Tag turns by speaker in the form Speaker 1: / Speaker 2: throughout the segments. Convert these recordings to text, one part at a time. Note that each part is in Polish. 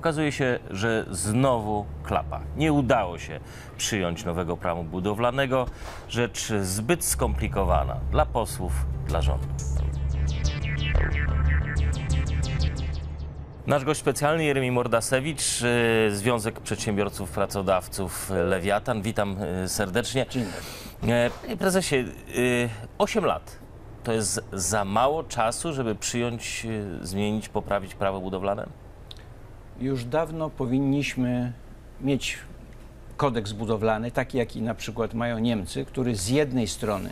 Speaker 1: Okazuje się, że znowu klapa. Nie udało się przyjąć nowego prawa budowlanego. Rzecz zbyt skomplikowana dla posłów, dla rządu. Nasz gość specjalny Jeremi Mordasewicz, y, Związek Przedsiębiorców Pracodawców Lewiatan. Witam y, serdecznie.
Speaker 2: Dzień dobry.
Speaker 1: E, Panie prezesie, y, 8 lat to jest za mało czasu, żeby przyjąć, y, zmienić, poprawić prawo budowlane?
Speaker 2: Już dawno powinniśmy mieć kodeks budowlany, taki jaki na przykład mają Niemcy, który z jednej strony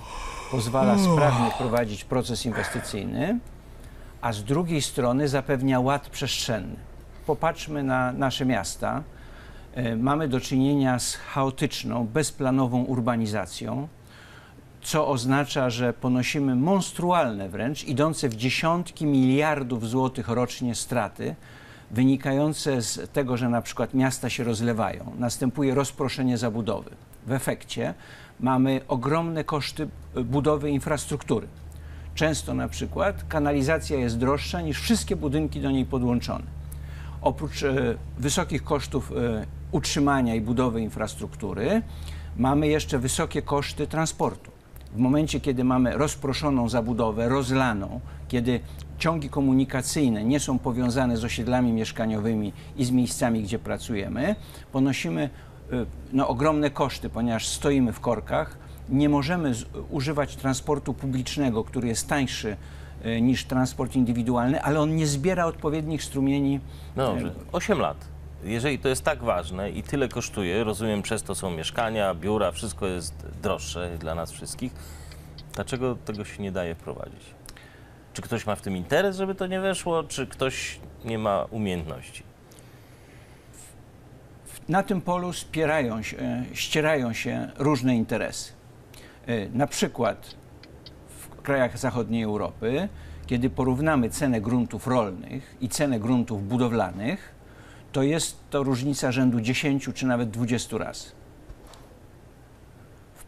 Speaker 2: pozwala sprawnie prowadzić proces inwestycyjny, a z drugiej strony zapewnia ład przestrzenny. Popatrzmy na nasze miasta. E, Mamy do czynienia z chaotyczną, bezplanową urbanizacją, co oznacza, że ponosimy monstrualne wręcz, idące w dziesiątki miliardów złotych rocznie straty, wynikające z tego, że na przykład miasta się rozlewają, następuje rozproszenie zabudowy. W efekcie mamy ogromne koszty y, budowy infrastruktury. Często na przykład kanalizacja jest droższa niż wszystkie budynki do niej podłączone. Oprócz e, wysokich kosztów e, utrzymania i budowy infrastruktury, mamy jeszcze wysokie koszty transportu. W momencie, kiedy mamy rozproszoną zabudowę, rozlaną, kiedy ciągi komunikacyjne nie są powiązane z osiedlami mieszkaniowymi i z miejscami, gdzie pracujemy, ponosimy e, no, ogromne koszty, ponieważ stoimy w korkach, nie możemy używać transportu publicznego, który jest tańszy e, niż transport indywidualny, ale on nie zbiera odpowiednich strumieni
Speaker 1: No dobrze, 8 lat. Jeżeli to jest tak ważne i tyle kosztuje, rozumiem, przez to są mieszkania, biura, wszystko jest droższe dla nas wszystkich, dlaczego tego się nie daje wprowadzić? Czy ktoś ma w tym interes, żeby to nie weszło, czy ktoś nie ma umiejętności?
Speaker 2: Na tym polu spierają się, e, ścierają się różne interesy. E, Na przykład w krajach zachodniej Europy, kiedy porównamy cenę gruntów rolnych i cenę gruntów budowlanych, to jest to różnica rzędu 10 czy nawet 20 razy.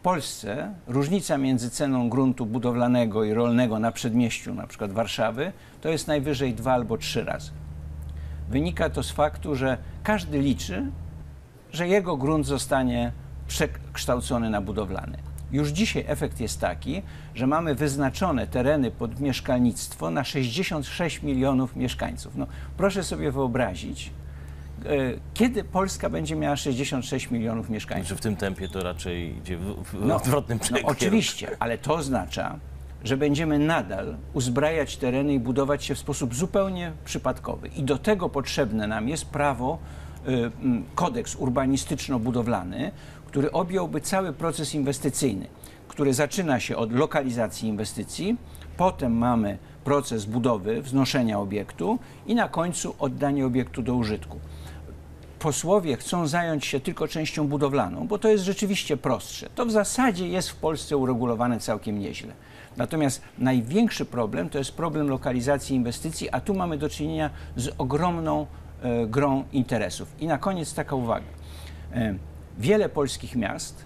Speaker 2: Polsce różnica między ceną gruntu budowlanego i rolnego na przedmieściu, na przykład Warszawy, to jest najwyżej 2 albo 3 razy. Wynika to z faktu, że każdy liczy, że jego grunt zostanie przekształcony na budowlany. Już dzisiaj efekt jest taki, że mamy wyznaczone tereny pod mieszkalnictwo na 66 milionów mieszkańców. No, proszę sobie wyobrazić, kiedy Polska będzie miała 66 milionów mieszkańców.
Speaker 1: Czy w tym tempie to raczej idzie w, w
Speaker 2: No,
Speaker 1: odwrotnym
Speaker 2: No
Speaker 1: kierunku?
Speaker 2: oczywiście, ale to oznacza, że będziemy nadal uzbrajać tereny i budować się w sposób zupełnie przypadkowy. I do tego potrzebne nam jest prawo, mm, kodeks urbanistyczno-budowlany, który objąłby cały proces inwestycyjny, który zaczyna się od lokalizacji inwestycji, potem mamy proces budowy, wznoszenia obiektu i na końcu oddanie obiektu do użytku posłowie chcą zająć się tylko częścią budowlaną, bo to jest rzeczywiście prostsze. To w zasadzie jest w Polsce uregulowane całkiem nieźle. Natomiast największy problem to jest problem lokalizacji inwestycji, a tu mamy do czynienia z ogromną e, grą interesów. I na koniec taka uwaga. E, wiele polskich miast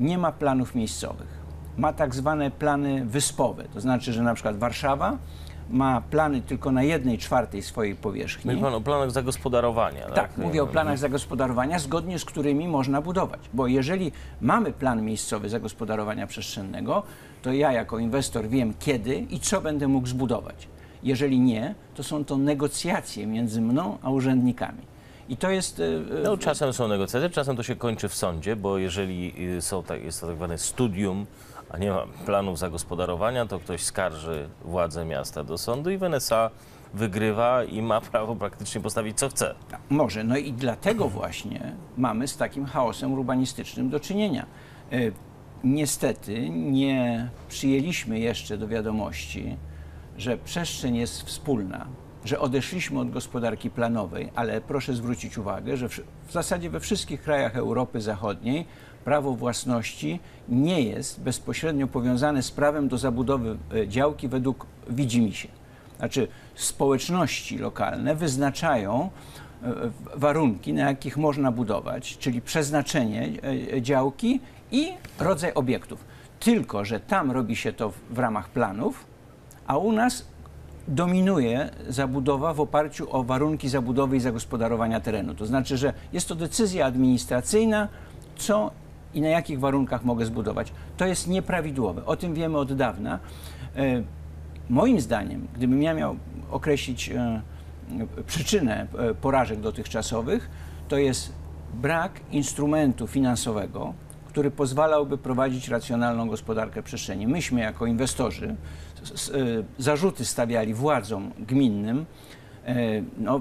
Speaker 2: nie ma planów miejscowych. Ma tak zwane plany wyspowe, to znaczy, że na przykład Warszawa ma plany tylko na jednej czwartej swojej powierzchni.
Speaker 1: Mówi pan o planach zagospodarowania.
Speaker 2: Tak, mówię o planach zagospodarowania, zgodnie z którymi można budować. Bo jeżeli mamy plan miejscowy zagospodarowania przestrzennego, to ja jako inwestor wiem kiedy i co będę mógł zbudować. Jeżeli nie, to są to negocjacje między mną a urzędnikami. I to jest. e, e,
Speaker 1: No, czasem są negocjacje, czasem to się kończy w sądzie, bo jeżeli y, są tak, jest to tak zwane studium, a nie ma planów zagospodarowania, to ktoś skarży władze miasta do sądu i Wenesa wygrywa i ma prawo praktycznie postawić co chce.
Speaker 2: Może. No i dlatego właśnie mamy z takim chaosem urbanistycznym do czynienia. E, Niestety nie przyjęliśmy jeszcze do wiadomości, że przestrzeń jest wspólna, że odeszliśmy od gospodarki planowej, ale proszę zwrócić uwagę, że w, w zasadzie we wszystkich krajach Europy Zachodniej prawo własności nie jest bezpośrednio powiązane z prawem do zabudowy e, działki według widzimisię. Znaczy społeczności lokalne wyznaczają e, warunki, na jakich można budować, czyli przeznaczenie e, działki i rodzaj obiektów. Tylko, że tam robi się to w, w ramach planów, a u nas dominuje zabudowa w oparciu o warunki zabudowy i zagospodarowania terenu. To znaczy, że jest to decyzja administracyjna, co i na jakich warunkach mogę zbudować. To jest nieprawidłowe. O tym wiemy od dawna. E, Moim zdaniem, gdybym ja miał określić e, przyczynę e, porażek dotychczasowych, to jest brak instrumentu finansowego, który pozwalałby prowadzić racjonalną gospodarkę przestrzeni. Myśmy jako inwestorzy zarzuty stawiali władzom gminnym, no,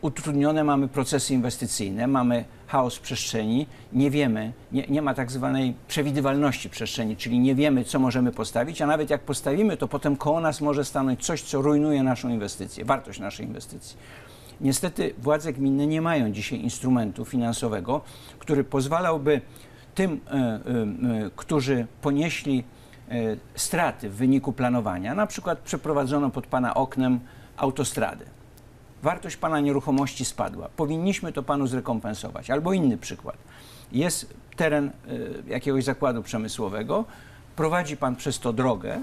Speaker 2: utrudnione mamy procesy inwestycyjne, mamy chaos przestrzeni, nie wiemy, nie, nie ma tak zwanej przewidywalności przestrzeni, czyli nie wiemy, co możemy postawić, a nawet jak postawimy, to potem koło nas może stanąć coś, co rujnuje naszą inwestycję, wartość naszej inwestycji. Niestety władze gminne nie mają dzisiaj instrumentu finansowego, który pozwalałby tym, e, e, e, którzy ponieśli straty w wyniku planowania, na przykład przeprowadzono pod Pana oknem autostradę wartość pana nieruchomości spadła. Powinniśmy to panu zrekompensować. Albo inny przykład. Jest teren y, jakiegoś zakładu przemysłowego, prowadzi pan przez to drogę,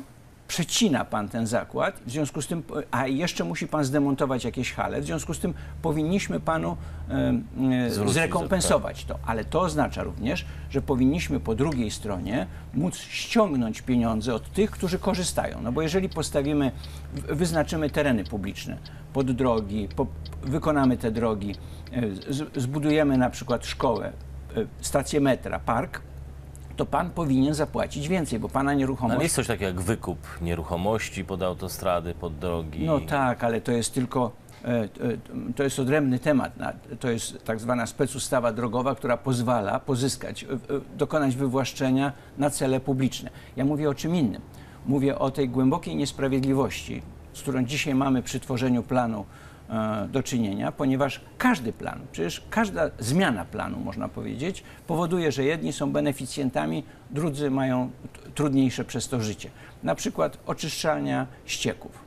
Speaker 2: przecina pan ten zakład, w związku z tym, a jeszcze musi pan zdemontować jakieś hale, w związku z tym powinniśmy panu
Speaker 1: Zwrócić
Speaker 2: zrekompensować to. Ale to oznacza również, że powinniśmy po drugiej stronie móc ściągnąć pieniądze od tych, którzy korzystają. No bo jeżeli postawimy, wyznaczymy tereny publiczne pod drogi, po, wykonamy te drogi, y, z, zbudujemy na przykład szkołę, y, stację metra, park, to pan powinien zapłacić więcej, bo pana
Speaker 1: No,
Speaker 2: nieruchomość
Speaker 1: ale jest coś takiego jak wykup nieruchomości pod autostrady, pod drogi.
Speaker 2: No tak, ale to jest tylko, e, e, to jest odrębny temat. To jest tak zwana specustawa drogowa, która pozwala pozyskać, e, dokonać wywłaszczenia na cele publiczne. Ja mówię o czym innym. Mówię o tej głębokiej niesprawiedliwości, z którą dzisiaj mamy przy tworzeniu planu do czynienia, ponieważ każdy plan, przecież każda zmiana planu, można powiedzieć, powoduje, że jedni są beneficjentami, drudzy mają trudniejsze przez to życie. Na przykład oczyszczalnia ścieków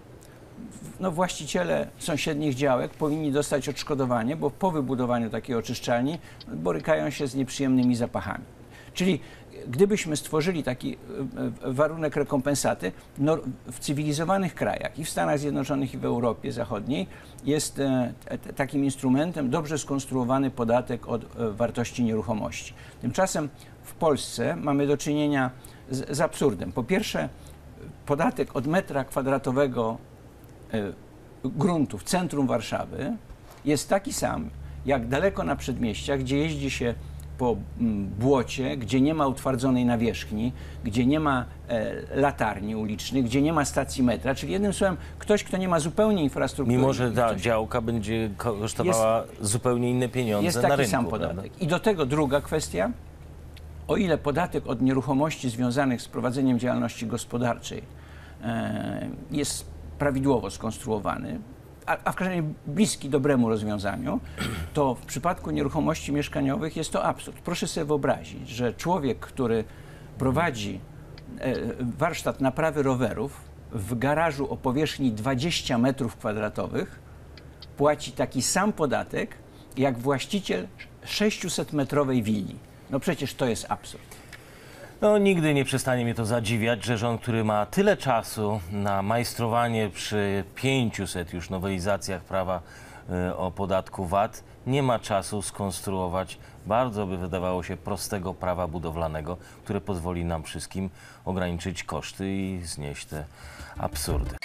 Speaker 2: no, właściciele sąsiednich działek powinni dostać odszkodowanie, bo po wybudowaniu takiej oczyszczalni borykają się z nieprzyjemnymi zapachami. Czyli gdybyśmy stworzyli taki e, e, warunek rekompensaty, no, w cywilizowanych krajach i w Stanach Zjednoczonych i w Europie Zachodniej jest e, takim instrumentem dobrze skonstruowany podatek od wartości nieruchomości. Tymczasem w Polsce mamy do czynienia z, z absurdem. Po pierwsze, podatek od metra kwadratowego gruntu w centrum Warszawy jest taki sam, jak daleko na przedmieściach, gdzie jeździ się po mm, błocie, gdzie nie ma utwardzonej nawierzchni, gdzie nie ma e, latarni ulicznych, gdzie nie ma stacji metra, czyli jednym słowem ktoś, kto nie ma zupełnie infrastruktury.
Speaker 1: Mimo, że ta działka będzie kosztowała zupełnie inne pieniądze
Speaker 2: jest
Speaker 1: na
Speaker 2: taki
Speaker 1: rynku.
Speaker 2: sam
Speaker 1: prawda?
Speaker 2: podatek. I do tego druga kwestia. O ile podatek od nieruchomości związanych z prowadzeniem działalności gospodarczej e, jest prawidłowo skonstruowany, a, w każdym razie bliski dobremu rozwiązaniu, to w przypadku nieruchomości mieszkaniowych jest to absurd. Proszę sobie wyobrazić, że człowiek, który prowadzi e, warsztat naprawy rowerów w garażu o powierzchni 20 metrów kwadratowych, płaci taki sam podatek jak właściciel 600-metrowej willi. No przecież to jest absurd.
Speaker 1: No, nigdy nie przestanie mnie to zadziwiać, że rząd, który ma tyle czasu na majstrowanie przy 500 już nowelizacjach prawa y, o podatku VAT, nie ma czasu skonstruować bardzo by wydawało się prostego prawa budowlanego, które pozwoli nam wszystkim ograniczyć koszty i znieść te absurdy.